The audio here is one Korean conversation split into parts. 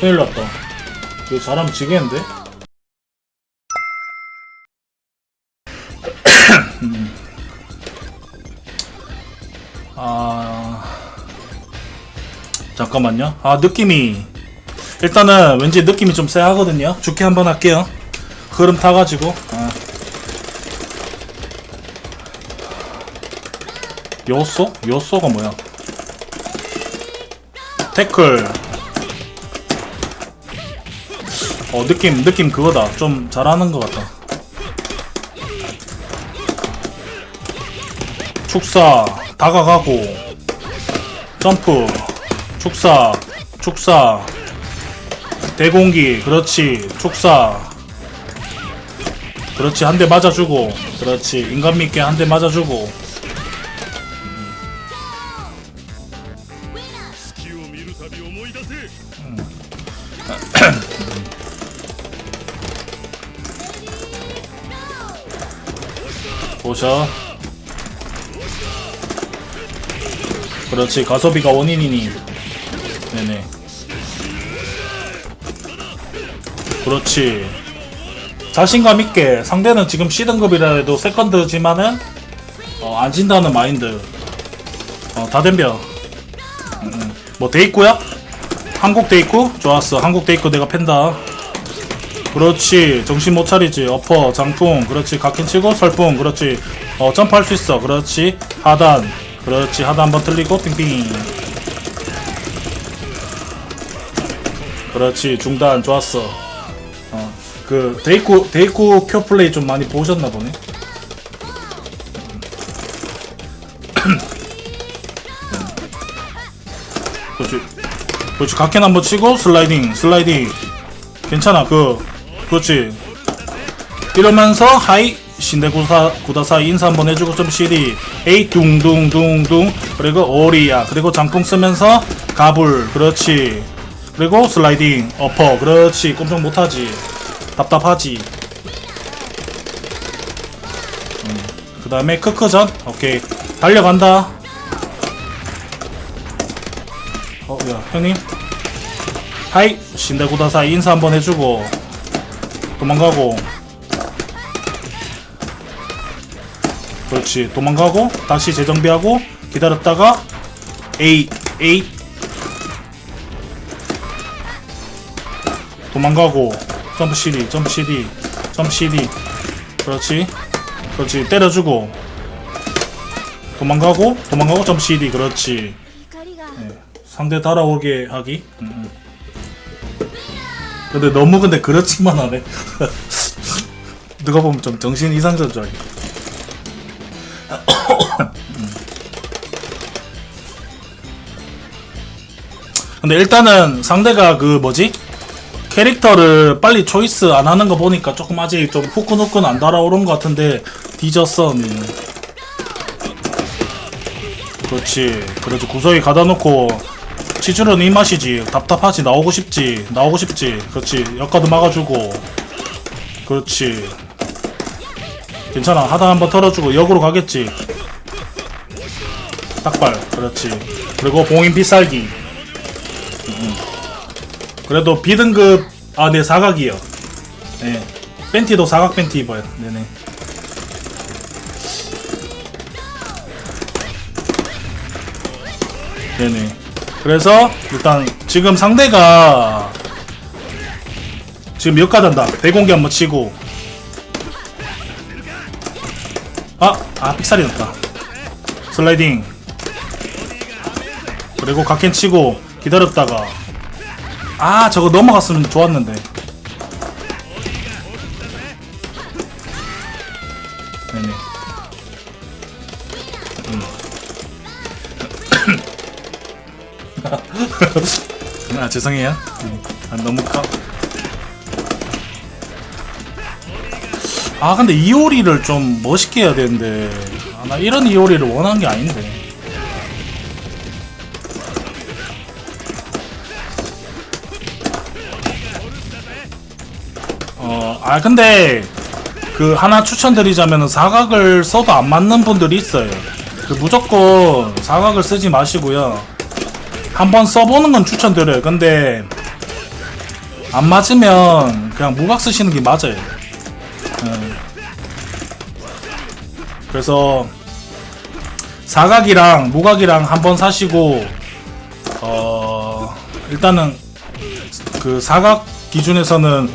큰일 났다 이거 잘하면 지겠는데? 음. 아 잠깐만요 아 느낌이 일단은 왠지 느낌이 좀 쎄하거든요 좋게 한번 할게요 흐름 타가지고 아. 요소? 요소가 뭐야 태클 어 느낌 느낌 그거다. 좀 잘하는 것 같다 축사 다가가고. 점프 축사 축사. 대공기 그렇지 축사. 그렇지 한 대 맞아주고. 그렇지 인간 믿게 한 대 맞아주고 보셔 그렇지. 가소비가 원인이니. 네네. 그렇지. 자신감 있게 상대는 지금 C등급이라 해도 세컨드지만은 어, 안 진다는 마인드. 어, 다 덤벼 음, 음. 뭐 데이쿠야? 한국 데이쿠? 좋았어. 한국 데이쿠 내가 팬다 그렇지. 정신 못 차리지. 어퍼 장풍. 그렇지. 각힌 치고 설풍. 그렇지. 어 점프할 수 있어. 그렇지. 하단. 그렇지. 하단 한번 틀리고 빙빙. 그렇지. 중단. 좋았어. 어 그 데이쿠 데이쿠 큐 플레이 좀 많이 보셨나 보네. 그렇지. 그렇지. 각힌 한번 치고 슬라이딩. 슬라이딩. 괜찮아. 그 그렇지. 이러면서 하이 신대구사 구다사 인사 한번 해주고 좀 CD 에이 둥둥둥둥. 그리고 오리야. 그리고 장풍 쓰면서 가불. 그렇지. 그리고 슬라이딩 어퍼. 그렇지. 꼼짝 못하지. 답답하지. 음, 그 다음에 크크전. 오케이. 달려간다. 어야 형님. 하이 신대구다사 인사 한번 해주고 도망가고. 그렇지 도망가고 다시 재정비하고 기다렸다가 A A. 도망가고 점프 CD 점프 CD 점프 CD 그렇지 그렇지 때려주고. 도망가고 도망가고 점프 CD 그렇지. 光が 상대 따라오게 하기. 음, 음. 근데 너무 근데 그렇지만 하네. 누가 보면 좀 정신 이상자인 줄 알겠다. 음. 근데 일단은 상대가 그 뭐지? 캐릭터를 빨리 초이스 안 하는 거 보니까 조금 아직 좀 후끈후끈 안 달아오른 것 같은데 뒤졌어. 음. 그렇지. 그래서 구석에 가다 놓고 치즈는 이 맛이지. 답답하지. 나오고 싶지. 나오고 싶지. 그렇지. 역가도 막아주고. 그렇지. 괜찮아. 하단 한번 털어주고 역으로 가겠지. 딱발. 그렇지. 그리고 봉인 비쌀기. 음, 음. 그래도 B등급 아, 네 사각이요. 네. 팬티도 사각 팬티 입어요. 네네. 네네. 그래서 일단 지금 상대가 지금 몇 가단다. 대공기 한번 치고 아, 아 픽살이 났다. 슬라이딩 그리고 각캔 치고 기다렸다가 아 저거 넘어갔으면 좋았는데 아 죄송해요. 아, 너무 커. 아 근데 이오리를 좀 멋있게 해야 되는데 아, 나 이런 이오리를 원한 게 아닌데. 어, 아 근데 그 하나 추천드리자면은 사각을 써도 안 맞는 분들이 있어요. 그 무조건 사각을 쓰지 마시고요. 한번 써보는 건 추천드려요. 근데 안 맞으면 그냥 무각 쓰시는 게 맞아요. 예. 그래서 사각이랑 무각이랑 한번 사시고 어 일단은 그 사각 기준에서는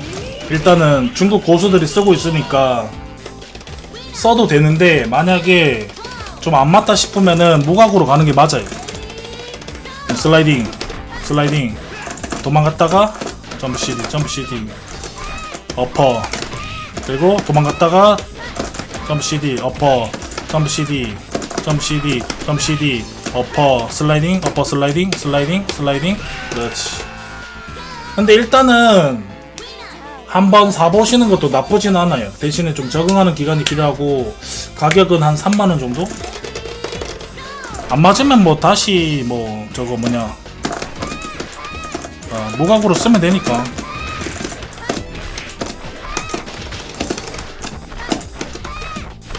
일단은 중국 고수들이 쓰고 있으니까 써도 되는데 만약에 좀 안 맞다 싶으면은 무각으로 가는 게 맞아요. 슬라이딩, 슬라이딩, 도망갔다가 점프 CD, 점프 CD, 어퍼, 그리고 도망갔다가 점프 CD, 어퍼, 점프 CD, 점프 CD, 점프 CD, 어퍼, 슬라이딩, 어퍼, 슬라이딩, 슬라이딩, 슬라이딩, 그렇지. 근데 일단은 한번 사보시는 것도 나쁘진 않아요. 대신에 좀 적응하는 기간이 필요하고 가격은 한 3만원 정도? 안 맞으면 뭐 다시 뭐 저거 뭐냐 어, 무각으로 쓰면 되니까.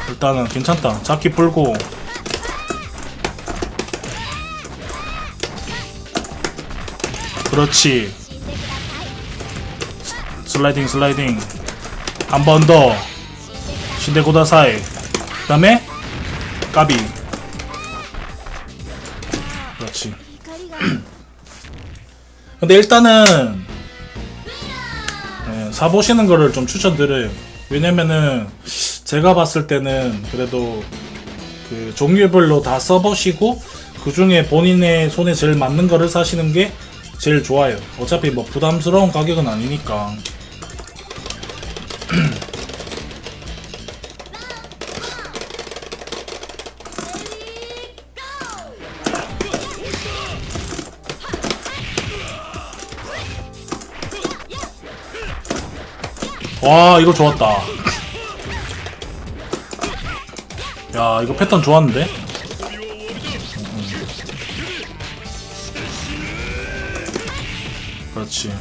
일단은 괜찮다. 잡기 풀고. 그렇지. 슬라이딩 슬라이딩. 한 번 더. 신데고다사이 그 다음에 까비 그렇지. 근데 일단은 예, 사보시는 거를 좀 추천드려요. 왜냐면은 제가 봤을 때는 그래도 그 종류별로 다 써보시고 그 중에 본인의 손에 제일 맞는 거를 사시는 게 제일 좋아요. 어차피 뭐 부담스러운 가격은 아니니까 와 이거 좋았다. 야 이거 패턴 좋았는데? 그렇지.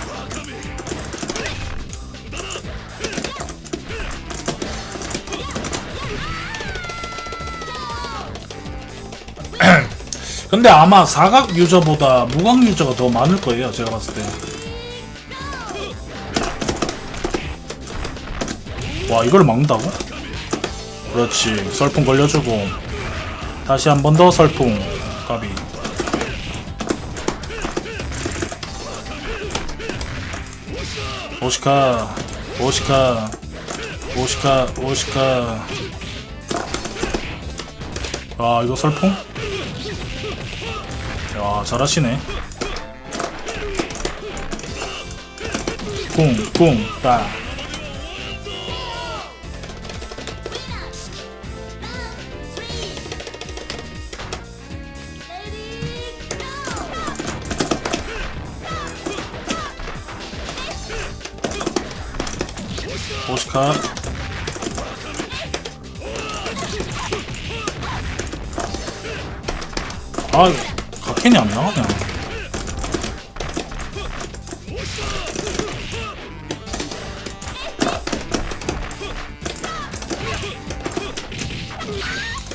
근데 아마 사각 유저보다 무각 유저가 더 많을 거예요 제가 봤을 때 와 이걸 막는다고? 그렇지. 설풍 걸려주고. 다시 한 번 더 설풍 까비. 오시카 오시카 오시카 오시카. 아 이거 설풍? 야 잘하시네. 쿵쿵 따 오시카 아 가캔이 안 나가냐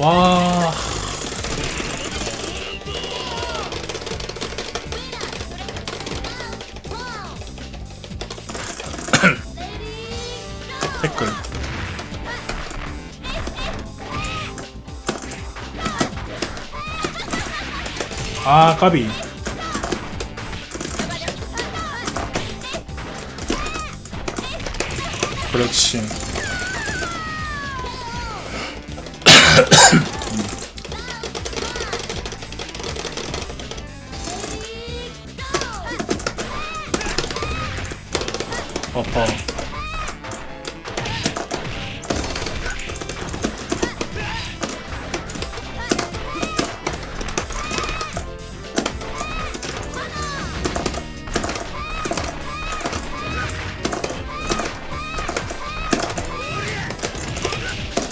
와 아 까비. 그렇지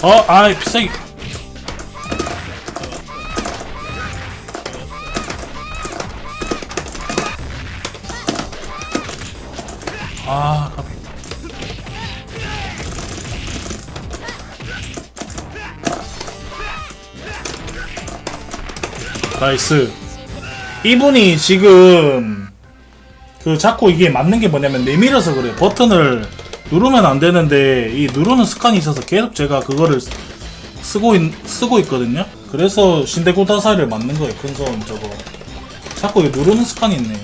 어, 아이, 비싸게. 아, 가비. 나이스. 이분이 지금 그 자꾸 이게 맞는 게 뭐냐면 내밀어서 그래. 버튼을 누르면 안 되는데 이 누르는 습관이 있어서 계속 제가 그거를 쓰- 쓰고 있, 쓰고 있거든요. 그래서 신대고다사를 맞는 거예요. 큰손 저거. 자꾸 이 누르는 습관이 있네.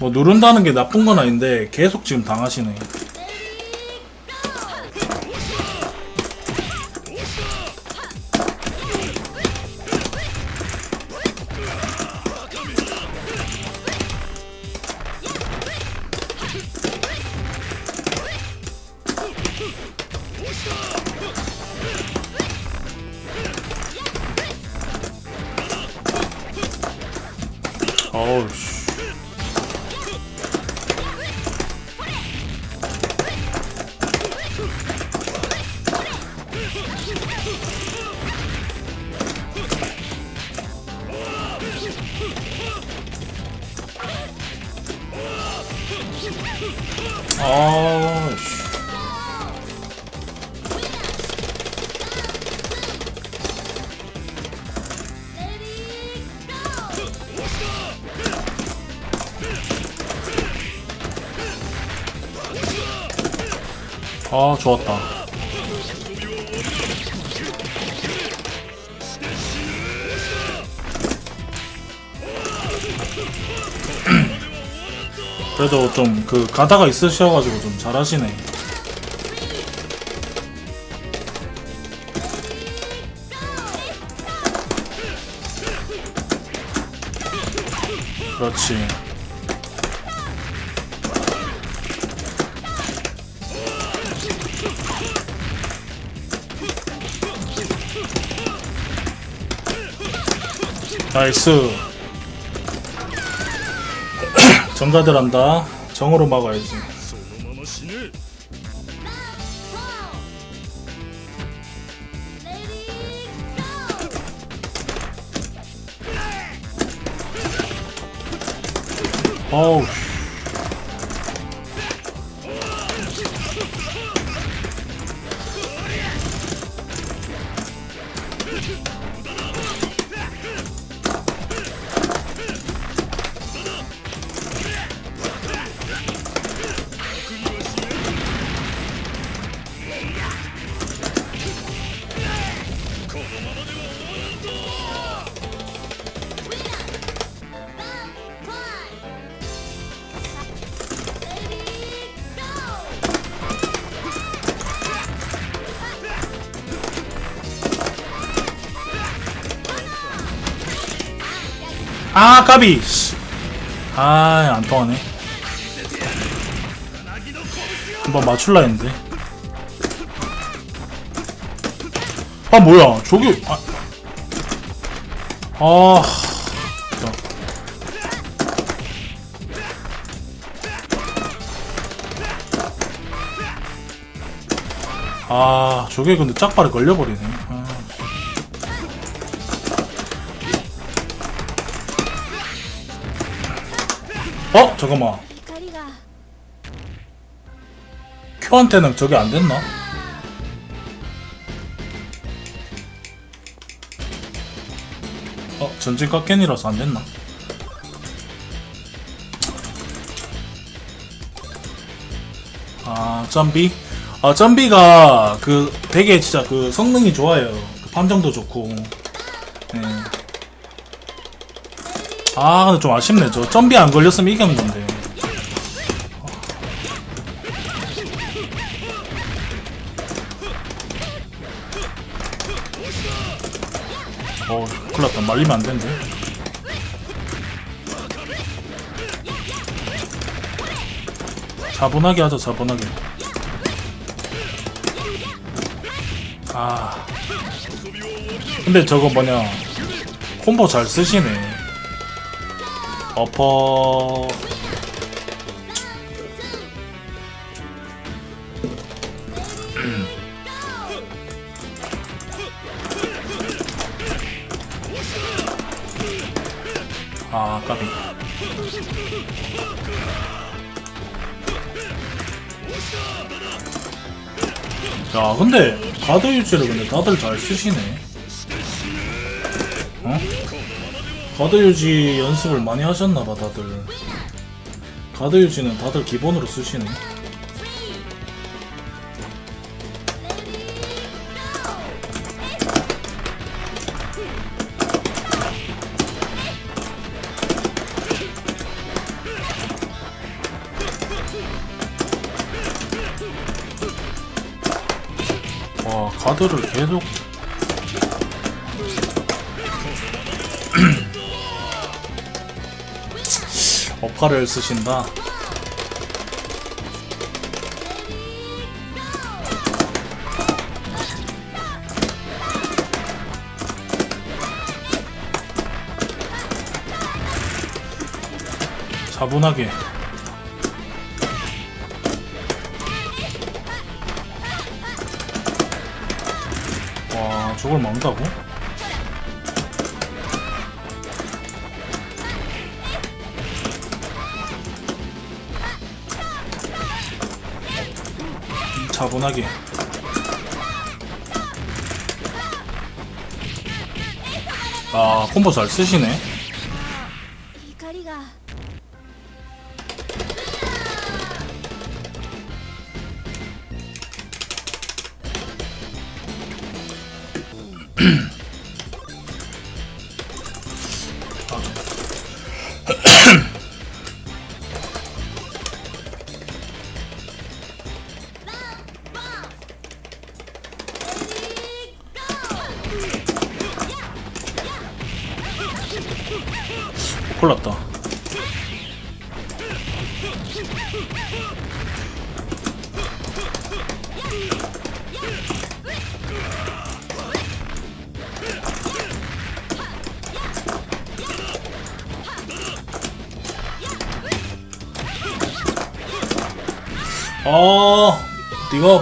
뭐 누른다는 게 나쁜 건 아닌데 계속 지금 당하시네. 어우 씨. 좋았다. 그래도 좀 그 가다가 있으셔가지고 좀 잘하시네. 그렇지. 나이스. 전가들 한다. 정으로 막아야지. 어우 아, 까비. 씨. 아, 안 통하네. 한번 맞출라 했는데. 아, 뭐야. 저기, 아. 아. 아, 저게 근데 짝발에 걸려버리네. 어? 잠깐만 큐한테는 저게 안 됐나? 어? 전진 깎겐이라서 안 됐나? 아 점비? 아 점비가 그 되게 진짜 그 성능이 좋아요 그 판정도 좋고 아, 근데 좀 아쉽네. 저 점비 안 걸렸으면 이겼는데. 어, 큰일 났다. 말리면 안 되는데. 차분하게 하자, 차분하게. 아. 근데 저거 뭐냐. 콤보 잘 쓰시네. 어퍼. 아, 까비. 야 근데 가드 유지를 근데 다들 잘 쓰시네 어? 가드 유지 연습을 많이 하셨나봐 다들. 가드 유지는 다들 기본으로 쓰시네. 와 가드를 계속 어파를 쓰신다 차분하게 와 저걸 막는다고? 차분하게. 아 콤보 잘 쓰시네. 怒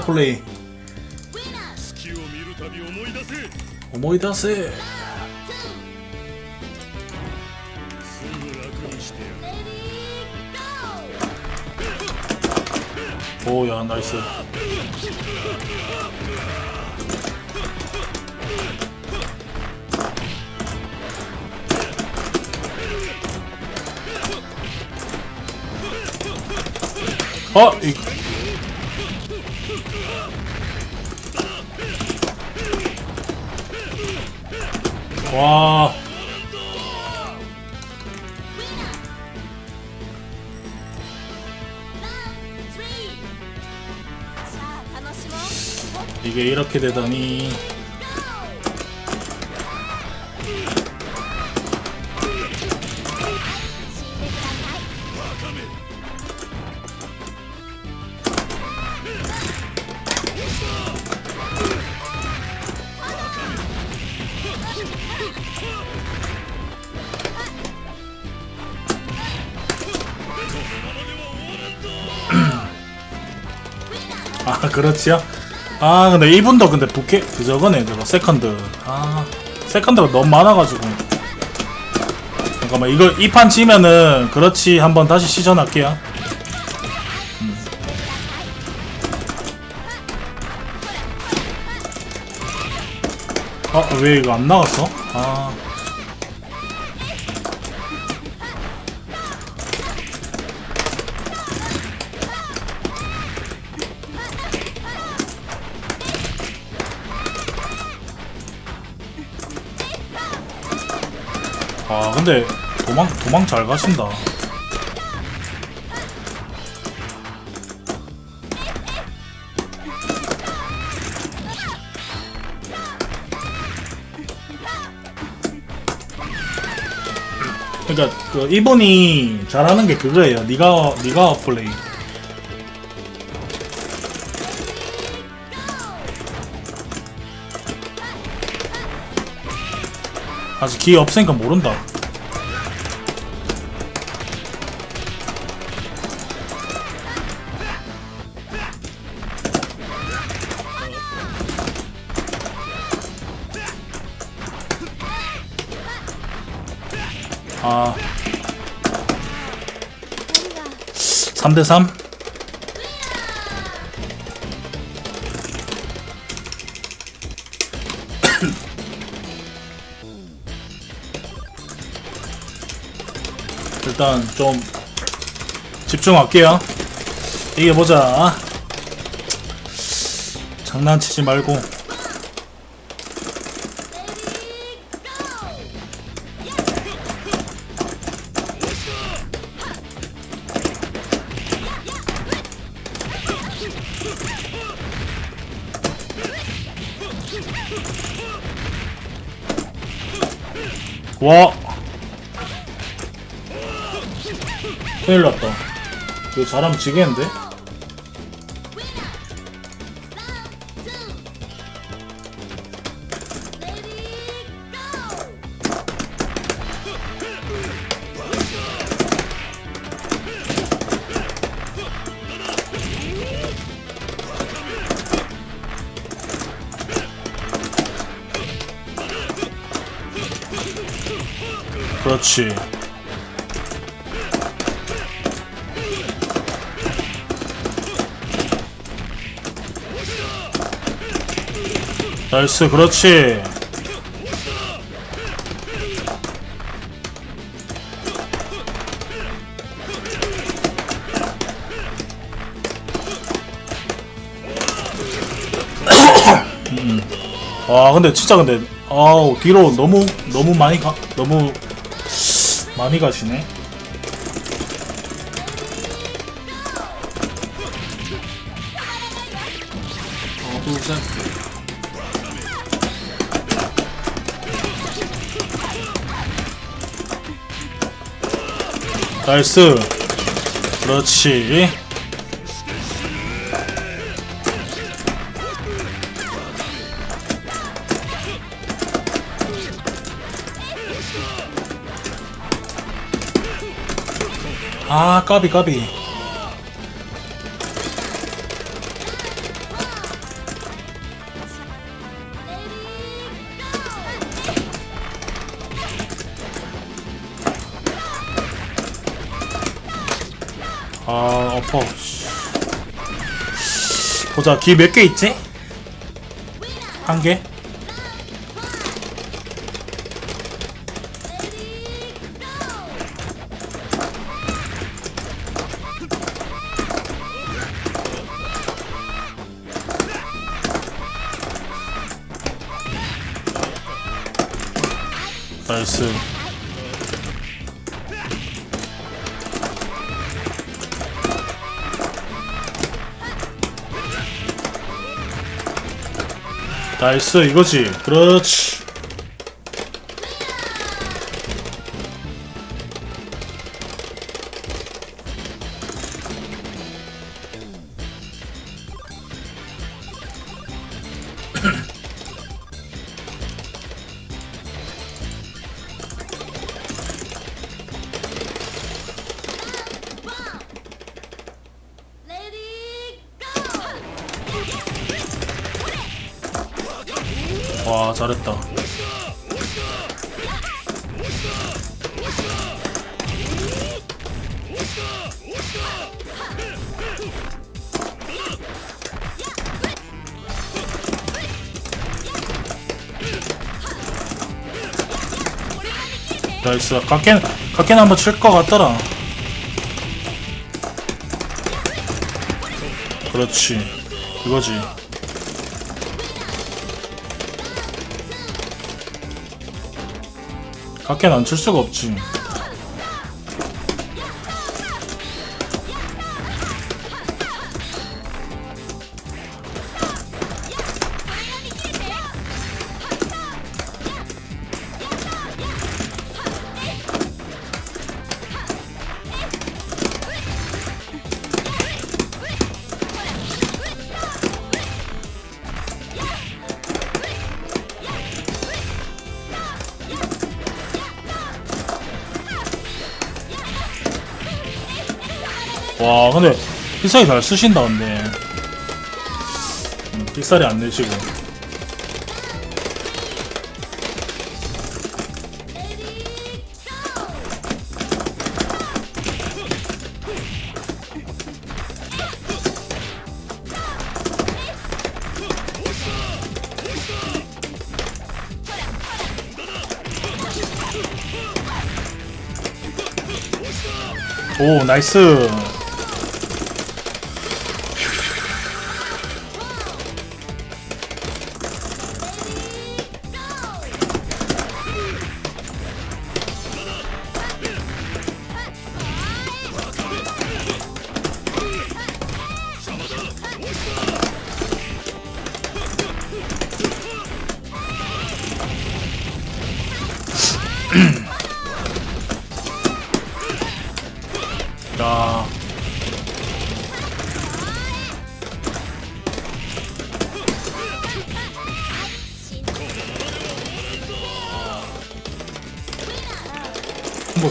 プレイ思い出せ。おおやナイスあっい 와. 이게 이렇게 되다니. 아 그렇지요? 아 근데 이분도 근데 부캐 그 저거네 저거 세컨드 아 세컨드가 너무 많아가지고 잠깐만 이거 이판 지면은 그렇지 한번 다시 시전할게요 음. 아왜 이거 안 나갔어? 아 근데 도망 도망 잘 가신다. 그러니까 그 이분이 잘하는 게 그거예요. 네가 네가 플레이. 아직 기회 없으니까 모른다. 3대3 일단 좀 집중할게요. 이게 보자. 장난치지 말고. 와. 큰일 났다. 이거 잘하면 지겠는데? 그렇지. 나이스, 그렇지. 음. 와, 근데 진짜 근데 아우 뒤로 너무 너무 많이 가 너무 많이 가시네. 셋. 나이스. 그렇지. 아, 까비, 까비. 아. 씨. 보자, 기몇개 있지? 한 개? 나이스. 나이스 이거지 그렇지 와 잘했다. 나이스. 각캔 각캔 한번 칠 것 같더라. 그렇지. 이거지 각캔 안 칠 수가 없지 픽살이 잘 쓰신다 근데. 음, 픽살이 안 내시고. 오 나이스.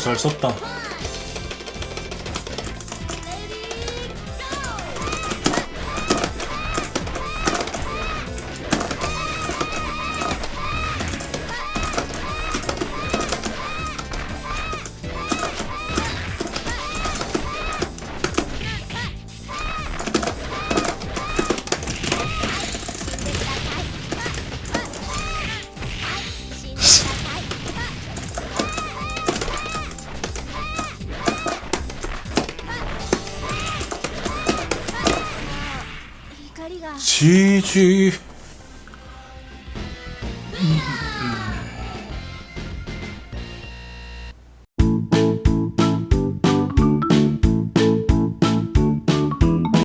잘 썼다 혹